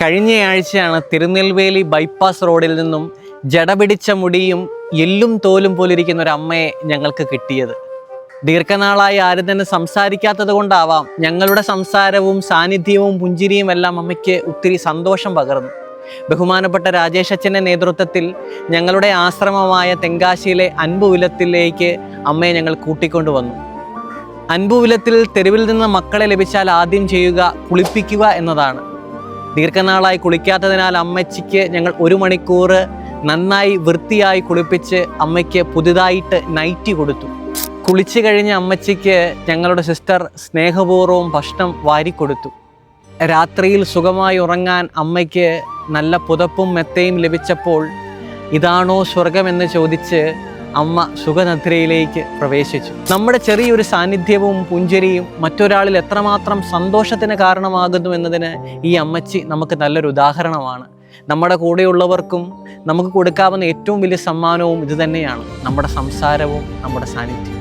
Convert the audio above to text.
കഴിഞ്ഞയാഴ്ചയാണ് Tirunelveli bypass റോഡിൽ നിന്നും ജടപിടിച്ച മുടിയും എല്ലും തോലും പോലിരിക്കുന്ന ഒരു അമ്മയെ ഞങ്ങൾക്ക് കിട്ടിയത്. ദീർഘനാളായി ആരും തന്നെ സംസാരിക്കാത്തത് കൊണ്ടാവാം ഞങ്ങളുടെ സംസാരവും സാന്നിധ്യവും പുഞ്ചിരിയും എല്ലാം അമ്മയ്ക്ക് ഒത്തിരി സന്തോഷം പകർന്നു. ബഹുമാനപ്പെട്ട രാജേഷ് അച്ഛന്റെ നേതൃത്വത്തിൽ ഞങ്ങളുടെ ആശ്രമമായ തെങ്കാശിയിലെ അൻപുവിലത്തിലേക്ക് അമ്മയെ ഞങ്ങൾ കൂട്ടിക്കൊണ്ടുവന്നു. അൻപുവിലത്തിൽ തെരുവിൽ നിന്ന് മക്കളെ ലഭിച്ചാൽ ആദ്യം ചെയ്യുക കുളിപ്പിക്കുക എന്നതാണ്. ദീർഘനാളായി കുളിക്കാത്തതിനാൽ അമ്മച്ചിക്ക് ഞങ്ങൾ ഒരു മണിക്കൂർ നന്നായി വൃത്തിയായി കുളിപ്പിച്ച് അമ്മയ്ക്ക് പുതുതായിട്ട് നൈറ്റി കൊടുത്തു. കുളിച്ചു കഴിഞ്ഞ അമ്മച്ചിക്ക് ഞങ്ങളുടെ സിസ്റ്റർ സ്നേഹപൂർവം ഭക്ഷണം വാരിക്കൊടുത്തു രാത്രിയിൽ സുഖമായി ഉറങ്ങാൻ അമ്മയ്ക്ക് നല്ല പുതപ്പും മെത്തയും ലഭിച്ചപ്പോൾ ഇതാണോ സ്വർഗമെന്ന് ചോദിച്ച് അമ്മ സുഖനിദ്രയിലേക്ക് പ്രവേശിച്ചു. നമ്മുടെ ചെറിയൊരു സാന്നിധ്യവും പുഞ്ചരിയും മറ്റൊരാളിൽ എത്രമാത്രം സന്തോഷത്തിന് കാരണമാകുന്നു എന്നതിന് ഈ അമ്മച്ചി നമുക്ക് നല്ലൊരു ഉദാഹരണമാണ്. നമ്മുടെ കൂടെയുള്ളവർക്കും നമുക്ക് കൊടുക്കാവുന്ന ഏറ്റവും വലിയ സമ്മാനവും ഇതുതന്നെയാണ് നമ്മുടെ സംസാരവും നമ്മുടെ സാന്നിധ്യവും.